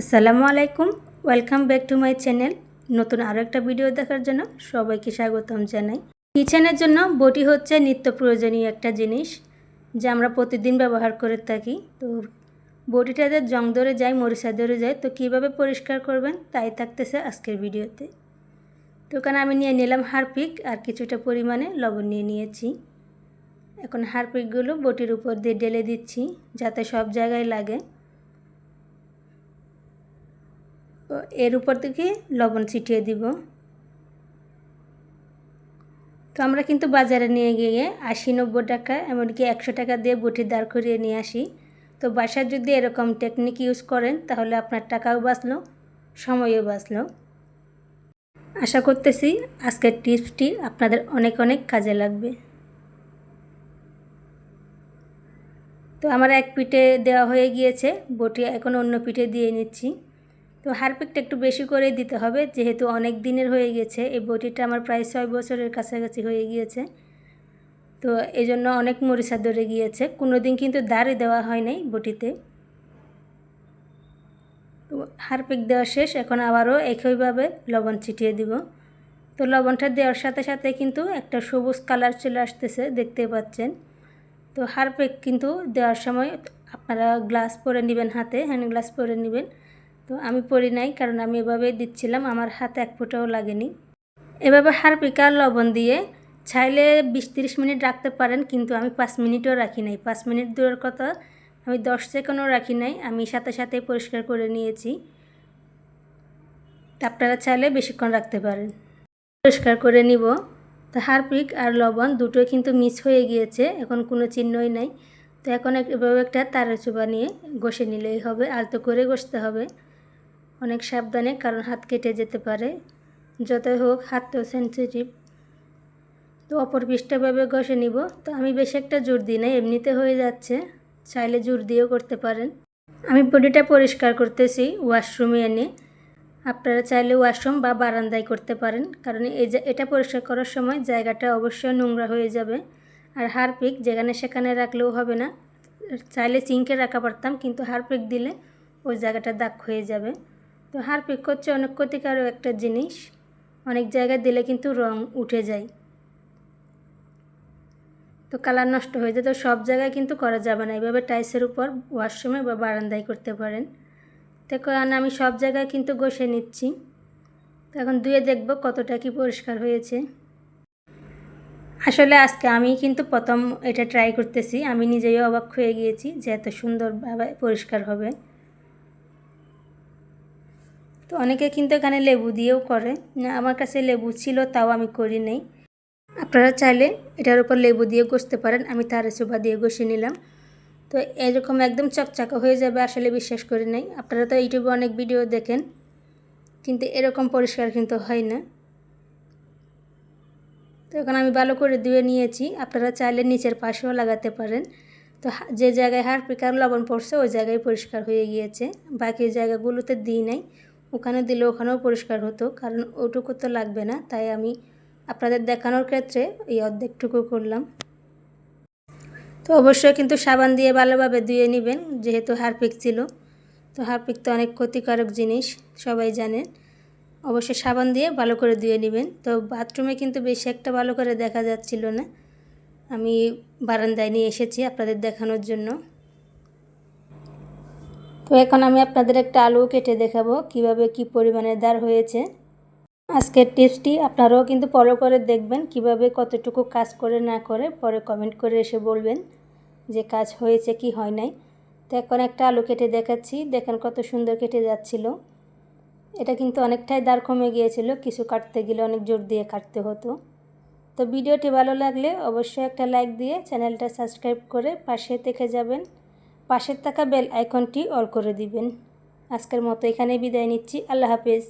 আসসালামু আলাইকুম, welcome back to my channel. নতুন আরও একটা ভিডিও দেখার জন্য সবাইকে স্বাগতম জানাই। কিচেনের জন্য বটি হচ্ছে নিত্য প্রয়োজনীয় একটা জিনিস যা আমরা প্রতিদিন ব্যবহার করে থাকি। তো বটিটা বটিটাতে জং ধরে যায়, মরিচা ধরে যায়, তো কীভাবে পরিষ্কার করবেন তাই থাকতেছে আজকের ভিডিওতে। তো ওখানে আমি নিয়ে নিলাম হারপিক আর কিছুটা পরিমাণে লবণ নিয়ে নিয়েছি। এখন হারপিকগুলো বটির উপর দিয়ে ঢেলে দিচ্ছি যাতে সব জায়গায় লাগে তো এর উপর থেকে লবণ ছিটিয়ে দিব। তো আমরা কিন্তু বাজারে নিয়ে গিয়ে আশি নব্বই টাকা এমনকি একশো টাকা দিয়ে বটি দাঁড় করিয়ে নিয়ে আসি। তো বাসায় যদি এরকম টেকনিক ইউজ করেন, তাহলে আপনার টাকাও বাঁচলো, সময়ও বাঁচলো। আশা করতেছি আজকের টিপসটি আপনাদের অনেক অনেক কাজে লাগবে। তো আমার এক পিঠে দেওয়া হয়ে গিয়েছে, বটি এখন অন্য পিঠে দিয়ে নিচ্ছি। তো হারপিকটা একটু বেশি করে দিতে হবে। যেহেতু অনেক দিনের হয়ে গেছে, এই বটিটা আমার প্রায় ছয় বছরের কাছাকাছি হয়ে গিয়েছে। তো এই জন্য অনেক মরিচা ধরে গিয়েছে। কোনো দিন কিন্তু দাঁড়ে দেওয়া হয় নাই বটিতে। তো হারপিক দেওয়া শেষ। এখন আবারও একইভাবে লবণ ছিটিয়ে দিব। তো লবণটা দেওয়ার সাথে সাথে কিন্তু একটা সবুজ কালার চলে আসতেছে, দেখতে পাচ্ছেন। তো হারপিক কিন্তু দেওয়ার সময় আপনারা গ্লাস পরে নেবেন হাতে, হ্যান্ড গ্লাস পরে নেবেন। তো আমি পরি নাই, কারণ আমি এভাবে দিচ্ছিলাম, আমার হাতে এক ফোঁটাও লাগেনি। এভাবে হারপিকার লবণ দিয়ে ছাইলে বিশ তিরিশ মিনিট রাখতে পারেন, কিন্তু আমি পাঁচ মিনিটও রাখি নাই। পাঁচ মিনিট দূরের কথা, আমি দশ সেকেন্ডও রাখি নাই, আমি সাথে সাথে পরিষ্কার করে নিয়েছি। আপনারা চাইলে বেশিক্ষণ রাখতে পারেন। পরিষ্কার করে নিব। তো হারপিক আর লবণ দুটোই কিন্তু মিস হয়ে গিয়েছে, এখন কোনো চিহ্নই নাই। তো এখন এভাবে একটা তারের চুবা নিয়ে ঘষে নিলেই হবে, আলতো করে ঘষতে হবে। অনেক সাবধানে কারণ হাত কেটে যেতে পারে। যতই হোক, হাত তো সেন্সিটিভ তো অপর পৃষ্ঠভাবে ঘষে নিব। তো আমি বেশি একটা জোর দিই না, এমনিতে হয়ে যাচ্ছে। চাইলে জোর দিয়েও করতে পারেন। আমি বডিটা পরিষ্কার করতেছি ওয়াশরুমে এনে। আপনারা চাইলে ওয়াশরুম বা বারান্দায় করতে পারেন। কারণ এই এটা পরিষ্কার করার সময় জায়গাটা অবশ্যই নোংরা হয়ে যাবে। আর হারপিক যেখানে সেখানে রাখলেও হবে না। চাইলে সিঙ্কে রাখা পারতাম, কিন্তু হারপিক দিলে ওই জায়গাটা দাগ হয়ে যাবে। তো হারপিক হচ্ছে অনেক ক্ষতিকারক একটা জিনিস। অনেক জায়গায় দিলে কিন্তু রং উঠে যায়। তো কালার নষ্ট হয়ে যায়। তো সব জায়গায় কিন্তু করা যাবে না। এইভাবে টাইসের উপর ওয়াশরুমে বা বারান্দায় করতে পারেন। তো কারণ আমি সব জায়গায় কিন্তু ঘষে নিচ্ছি। তো এখন ধুয়ে দেখব কতটা কি পরিষ্কার হয়েছে। আসলে আজকে আমি কিন্তু প্রথম এটা ট্রাই করতেছি। আমি নিজেই অবাক হয়ে গিয়েছি যে এত সুন্দরভাবে পরিষ্কার হবে। তো অনেকে কিন্তু এখানে লেবু দিয়েও করে। আমার কাছে লেবু ছিল, তাও আমি করি নাই। আপনারা চাইলে এটার উপর লেবু দিয়ে ঘষতে পারেন। আমি তারে চোবা দিয়ে ঘষে নিলাম। তো এরকম একদম চকচাকা হয়ে যাবে, আসলে বিশ্বাস করি নাই। আপনারা তো ইউটিউবে অনেক ভিডিও দেখেন, কিন্তু এরকম পরিষ্কার কিন্তু হয় না। তো এখন আমি ভালো করে ধুয়ে নিয়েছি। আপনারা চাইলে নিচের পাশেও লাগাতে পারেন। তো যে জায়গায় হাড় পিকার লবণ পড়ছে, ওই জায়গায় পরিষ্কার হয়ে গিয়েছে। বাকি জায়গাগুলোতে দিই নাই। ওখানে দিলে ওখানেও পরিষ্কার হতো, কারণ ওটুকু তো লাগবে না, তাই আমি আপনাদের দেখানোর ক্ষেত্রে এই অর্ধেকটুকু করলাম। তো অবশ্যই কিন্তু সাবান দিয়ে ভালোভাবে ধুয়ে নেবেন, যেহেতু হারপিক ছিল। তো হারপিক তো অনেক ক্ষতিকারক জিনিস, সবাই জানেন অবশ্যই সাবান দিয়ে ভালো করে ধুয়ে নেবেন। তো বাথরুমে কিন্তু বেশি একটা ভালো করে দেখা যাচ্ছিল না। আমি বারান্দায় নিয়ে এসেছি আপনাদের দেখানোর জন্য। তো এখন আমি আপনাদের একটা আলু কেটে দেখাবো, কীভাবে কি পরিমাণে দাঁড় হয়েছে। আজকের টিপসটি আপনারাও কিন্তু ফলো করে দেখবেন, কীভাবে কতটুকু কাজ করে না করে পরে কমেন্ট করে এসে বলবেন যে কাজ হয়েছে কি হয় নাই। তো এখন একটা আলু কেটে দেখাচ্ছি, দেখেন কত সুন্দর কেটে যাচ্ছিল। এটা কিন্তু অনেকটাই দাঁড় কমে গিয়েছিল, কিছু কাটতে গেলে অনেক জোর দিয়ে কাটতে হতো। তো ভিডিওটি ভালো লাগলে অবশ্যই একটা লাইক দিয়ে চ্যানেলটা সাবস্ক্রাইব করে পাশে থেকে যাবেন। পাশের থাকা বেল আইকনটি অল করে দিবেন। আজকের মতো এখানে বিদায় নিচ্ছি। আল্লাহ হাফেজ।